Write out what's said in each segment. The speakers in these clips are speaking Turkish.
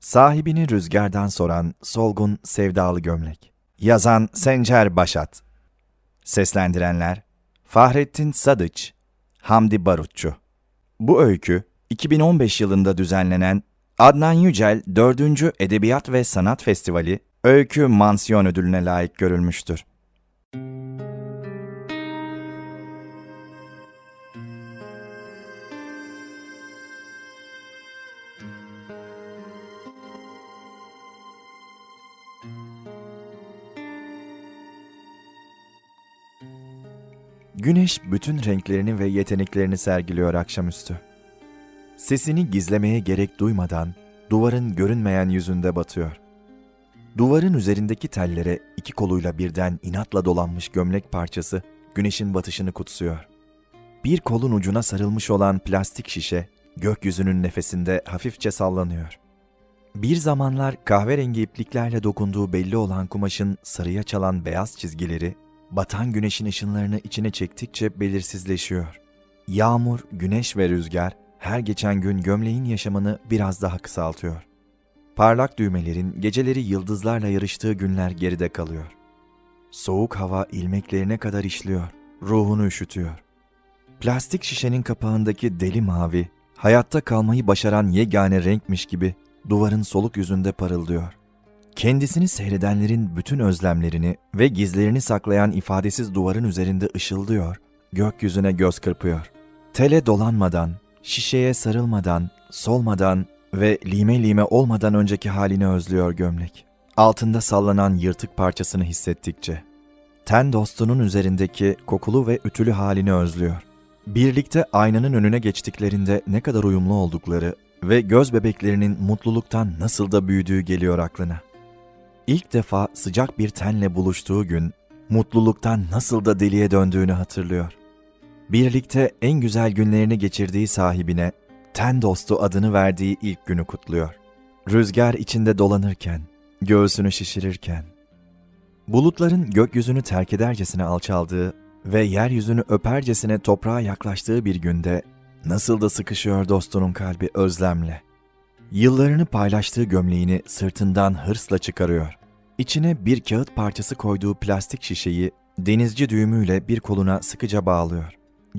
Sahibini rüzgardan soran solgun sevdalı gömlek. Yazan Sencer Başat. Seslendirenler Fahrettin Sadıç, Hamdi Barutçu. Bu öykü 2015 yılında düzenlenen Adnan Yücel 4. Edebiyat ve Sanat Festivali Öykü Mansiyon Ödülüne layık görülmüştür. Güneş bütün renklerini ve yeteneklerini sergiliyor akşamüstü. Sesini gizlemeye gerek duymadan duvarın görünmeyen yüzünde batıyor. Duvarın üzerindeki tellere iki koluyla birden inatla dolanmış gömlek parçası güneşin batışını kutsuyor. Bir kolun ucuna sarılmış olan plastik şişe gökyüzünün nefesinde hafifçe sallanıyor. Bir zamanlar kahverengi ipliklerle dokunduğu belli olan kumaşın sarıya çalan beyaz çizgileri batan güneşin ışınlarını içine çektikçe belirsizleşiyor. Yağmur, güneş ve rüzgar her geçen gün gömleğin yaşamını biraz daha kısaltıyor. Parlak düğmelerin geceleri yıldızlarla yarıştığı günler geride kalıyor. Soğuk hava ilmeklerine kadar işliyor, ruhunu üşütüyor. Plastik şişenin kapağındaki deli mavi, hayatta kalmayı başaran yegane renkmiş gibi duvarın soluk yüzünde parıldıyor. Kendisini seyredenlerin bütün özlemlerini ve gizlerini saklayan ifadesiz duvarın üzerinde ışıldıyor, gökyüzüne göz kırpıyor. Tele dolanmadan, şişeye sarılmadan, solmadan ve lime lime olmadan önceki halini özlüyor gömlek. Altında sallanan yırtık parçasını hissettikçe. Ten dostunun üzerindeki kokulu ve ütülü halini özlüyor. Birlikte aynanın önüne geçtiklerinde ne kadar uyumlu oldukları ve göz bebeklerinin mutluluktan nasıl da büyüdüğü geliyor aklına. İlk defa sıcak bir tenle buluştuğu gün mutluluktan nasıl da deliye döndüğünü hatırlıyor. Birlikte en güzel günlerini geçirdiği sahibine ten dostu adını verdiği ilk günü kutluyor. Rüzgar içinde dolanırken, göğsünü şişirirken, bulutların gökyüzünü terk edercesine alçaldığı ve yeryüzünü öpercesine toprağa yaklaştığı bir günde nasıl da sıkışıyor dostunun kalbi özlemle. Yıllarını paylaştığı gömleğini sırtından hırsla çıkarıyor. İçine bir kağıt parçası koyduğu plastik şişeyi denizci düğümüyle bir koluna sıkıca bağlıyor.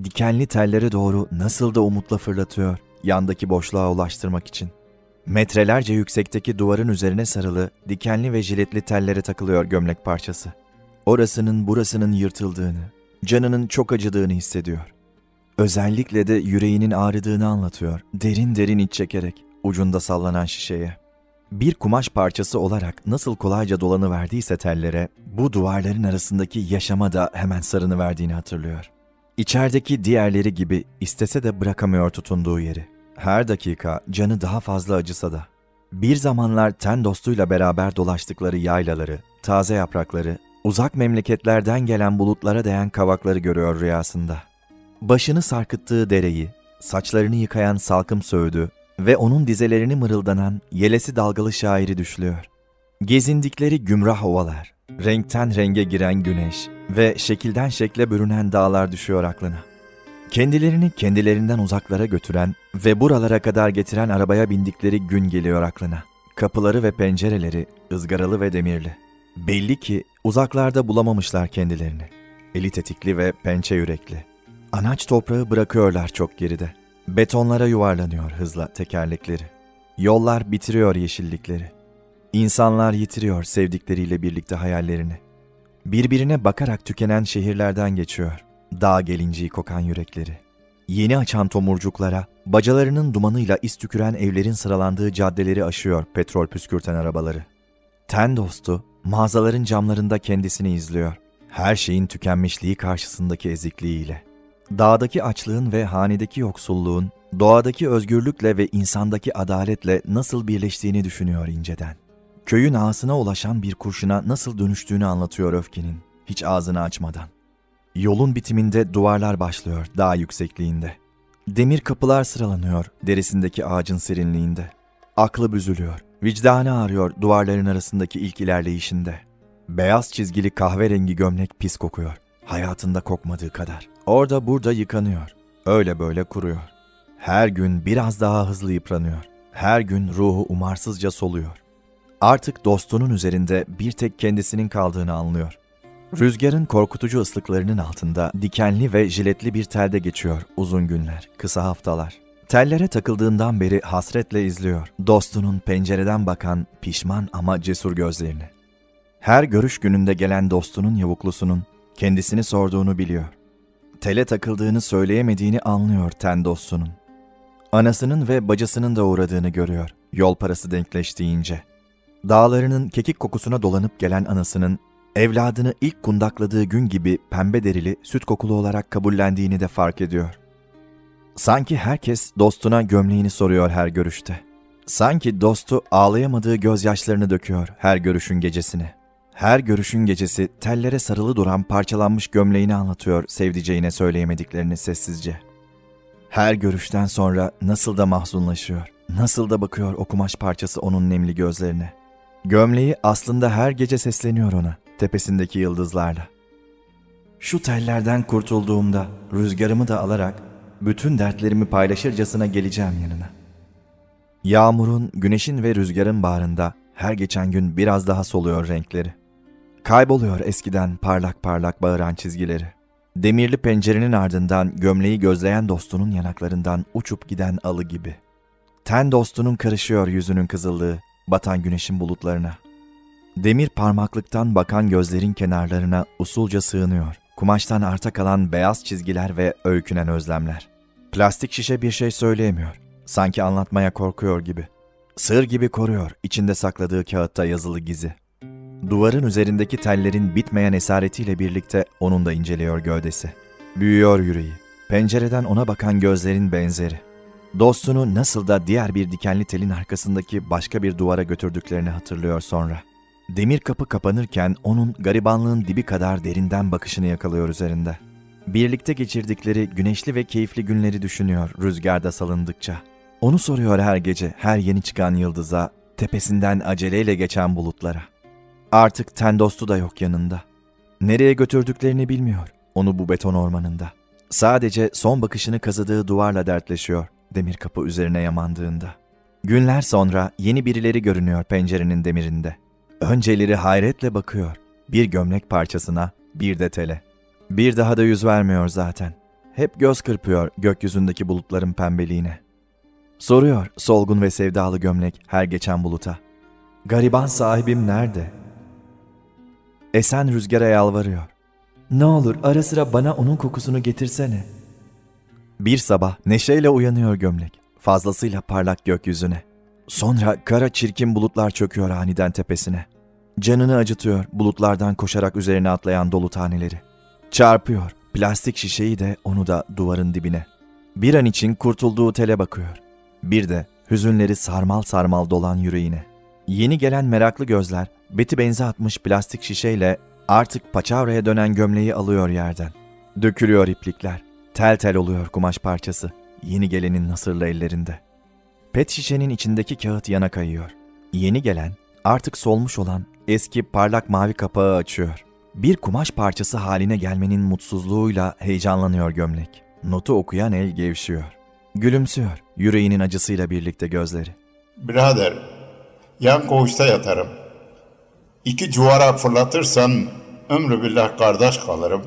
Dikenli tellere doğru nasıl da umutla fırlatıyor yandaki boşluğa ulaştırmak için. Metrelerce yüksekteki duvarın üzerine sarılı, dikenli ve jiletli tellere takılıyor gömlek parçası. Orasının burasının yırtıldığını, canının çok acıdığını hissediyor. Özellikle de yüreğinin ağrıdığını anlatıyor, derin derin iç çekerek ucunda sallanan şişeye. Bir kumaş parçası olarak nasıl kolayca dolanı verdiyse tellere, bu duvarların arasındaki yaşama da hemen sarını verdiğini hatırlıyor. İçerideki diğerleri gibi istese de bırakamıyor tutunduğu yeri. Her dakika canı daha fazla acısa da. Bir zamanlar ten dostuyla beraber dolaştıkları yaylaları, taze yaprakları, uzak memleketlerden gelen bulutlara değen kavakları görüyor rüyasında. Başını sarkıttığı dereyi, saçlarını yıkayan salkım söğüdü ve onun dizelerini mırıldanan yelesi dalgalı şairi düşlüyor. Gezindikleri gümrah ovalar, renkten renge giren güneş ve şekilden şekle bürünen dağlar düşüyor aklına. Kendilerini kendilerinden uzaklara götüren ve buralara kadar getiren arabaya bindikleri gün geliyor aklına. Kapıları ve pencereleri ızgaralı ve demirli. Belli ki uzaklarda bulamamışlar kendilerini. Eli tetikli ve pençe yürekli. Anaç toprağı bırakıyorlar çok geride. Betonlara yuvarlanıyor hızla tekerlekleri. Yollar bitiriyor yeşillikleri. İnsanlar yitiriyor sevdikleriyle birlikte hayallerini. Birbirine bakarak tükenen şehirlerden geçiyor. Dağ gelinciği kokan yürekleri. Yeni açan tomurcuklara, bacalarının dumanıyla iz tüküren evlerin sıralandığı caddeleri aşıyor petrol püskürten arabaları. Ten dostu, mağazaların camlarında kendisini izliyor. Her şeyin tükenmişliği karşısındaki ezikliğiyle. Dağdaki açlığın ve hanedeki yoksulluğun, doğadaki özgürlükle ve insandaki adaletle nasıl birleştiğini düşünüyor inceden. Köyün ağasına ulaşan bir kurşuna nasıl dönüştüğünü anlatıyor öfkenin, hiç ağzını açmadan. Yolun bitiminde duvarlar başlıyor dağ yüksekliğinde. Demir kapılar sıralanıyor derisindeki ağacın serinliğinde. Aklı büzülüyor, vicdanı ağrıyor duvarların arasındaki ilk ilerleyişinde. Beyaz çizgili kahverengi gömlek pis kokuyor. Hayatında kokmadığı kadar. Orada burada yıkanıyor. Öyle böyle kuruyor. Her gün biraz daha hızlı yıpranıyor. Her gün ruhu umarsızca soluyor. Artık dostunun üzerinde bir tek kendisinin kaldığını anlıyor. Rüzgarın korkutucu ıslıklarının altında dikenli ve jiletli bir telde geçiyor uzun günler, kısa haftalar. Tellere takıldığından beri hasretle izliyor dostunun pencereden bakan pişman ama cesur gözlerini. Her görüş gününde gelen dostunun yavuklusunun kendisini sorduğunu biliyor. Tele takıldığını söyleyemediğini anlıyor ten dostunun. Anasının ve bacısının da uğradığını görüyor yol parası denkleştiğince. Dağlarının kekik kokusuna dolanıp gelen anasının evladını ilk kundakladığı gün gibi pembe derili süt kokulu olarak kabullendiğini de fark ediyor. Sanki herkes dostuna gömleğini soruyor her görüşte. Sanki dostu ağlayamadığı gözyaşlarını döküyor her görüşün gecesine. Her görüşün gecesi tellere sarılı duran parçalanmış gömleğini anlatıyor sevdiceğine söyleyemediklerini sessizce. Her görüşten sonra nasıl da mahzunlaşıyor, nasıl da bakıyor o kumaş parçası onun nemli gözlerine. Gömleği aslında her gece sesleniyor ona, tepesindeki yıldızlarla. Şu tellerden kurtulduğumda rüzgarımı da alarak bütün dertlerimi paylaşırcasına geleceğim yanına. Yağmurun, güneşin ve rüzgarın bağrında her geçen gün biraz daha soluyor renkleri. Kayboluyor eskiden parlak parlak bağıran çizgileri. Demirli pencerenin ardından gömleği gözleyen dostunun yanaklarından uçup giden alı gibi. Ten dostunun karışıyor yüzünün kızıllığı, batan güneşin bulutlarına. Demir parmaklıktan bakan gözlerin kenarlarına usulca sığınıyor. Kumaştan arta kalan beyaz çizgiler ve öykünen özlemler. Plastik şişe bir şey söyleyemiyor. Sanki anlatmaya korkuyor gibi. Sır gibi koruyor içinde sakladığı kağıtta yazılı gizi. Duvarın üzerindeki tellerin bitmeyen esaretiyle birlikte onun da inceliyor gövdesi. Büyüyor yüreği. Pencereden ona bakan gözlerin benzeri. Dostunu nasıl da diğer bir dikenli telin arkasındaki başka bir duvara götürdüklerini hatırlıyor sonra. Demir kapı kapanırken onun garibanlığın dibi kadar derinden bakışını yakalıyor üzerinde. Birlikte geçirdikleri güneşli ve keyifli günleri düşünüyor rüzgarda salındıkça. Onu soruyor her gece her yeni çıkan yıldıza, tepesinden aceleyle geçen bulutlara. Artık ten dostu da yok yanında. Nereye götürdüklerini bilmiyor onu bu beton ormanında. Sadece son bakışını kazıdığı duvarla dertleşiyor demir kapı üzerine yamandığında. Günler sonra yeni birileri görünüyor pencerenin demirinde. Önceleri hayretle bakıyor. Bir gömlek parçasına, bir de tele. Bir daha da yüz vermiyor zaten. Hep göz kırpıyor gökyüzündeki bulutların pembeliğine. Soruyor solgun ve sevdalı gömlek her geçen buluta. Gariban sahibim nerede? Esen rüzgara yalvarıyor. Ne olur ara sıra bana onun kokusunu getirsene. Bir sabah neşeyle uyanıyor gömlek. Fazlasıyla parlak gökyüzüne. Sonra kara çirkin bulutlar çöküyor aniden tepesine. Canını acıtıyor bulutlardan koşarak üzerine atlayan dolu taneleri. Çarpıyor plastik şişeyi de onu da duvarın dibine. Bir an için kurtulduğu tele bakıyor. Bir de hüzünleri sarmal sarmal dolan yüreğine. Yeni gelen meraklı gözler beti benze atmış plastik şişeyle artık paçavraya dönen gömleği alıyor yerden. Dökülüyor iplikler. Tel tel oluyor kumaş parçası. Yeni gelenin nasırlı ellerinde. Pet şişenin içindeki kağıt yana kayıyor. Yeni gelen, artık solmuş olan eski parlak mavi kapağı açıyor. Bir kumaş parçası haline gelmenin mutsuzluğuyla heyecanlanıyor gömlek. Notu okuyan el gevşiyor. Gülümsüyor, yüreğinin acısıyla birlikte gözleri. Birader, yan koğuşta yatarım. İki cuvara fırlatırsan ömrü billah kardeş kalırım.